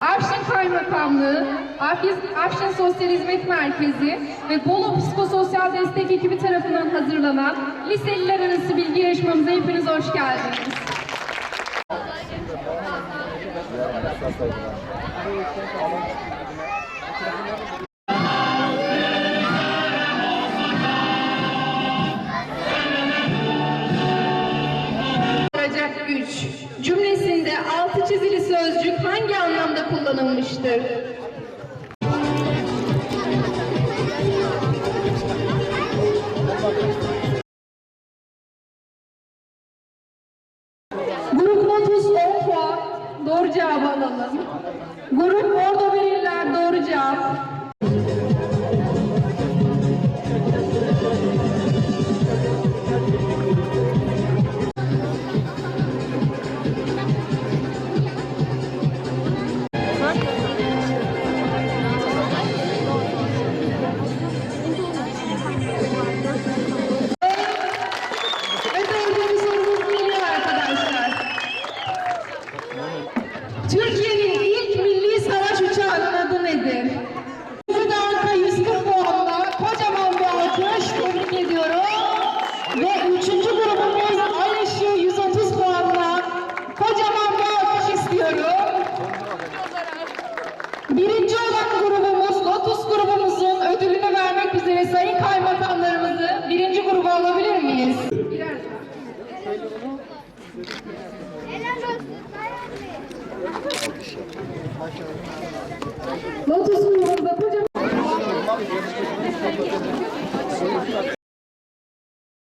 Afşin Kaymakamlığı, Afşin Sosyal Hizmet Merkezi ve Bolu Psikososyal Destek Ekibi tarafından hazırlanan liseliler arası bilgi yarışmamıza hepiniz hoş geldiniz. Güç. Cümlesinde altı çizili sözcük hangi anlamda kullanılmıştır? Grup Lotus 10 puan. Doğru cevabı alalım. Grup Bordo Verirler doğru cevap. Türkiye'nin ilk milli savaş uçağının adı nedir? Yüzü de arka 140 puanla kocaman bir alkış tebrik ediyorum. Ve üçüncü grubumuz Ay Işığı 130 puanla kocaman bir alkış istiyorum. Birinci olan grubumuz Lotus grubumuzun ödülünü vermek üzere sayın kaymakamlarımızı birinci gruba alabilir miyiz? Birer Helal olsun Bayram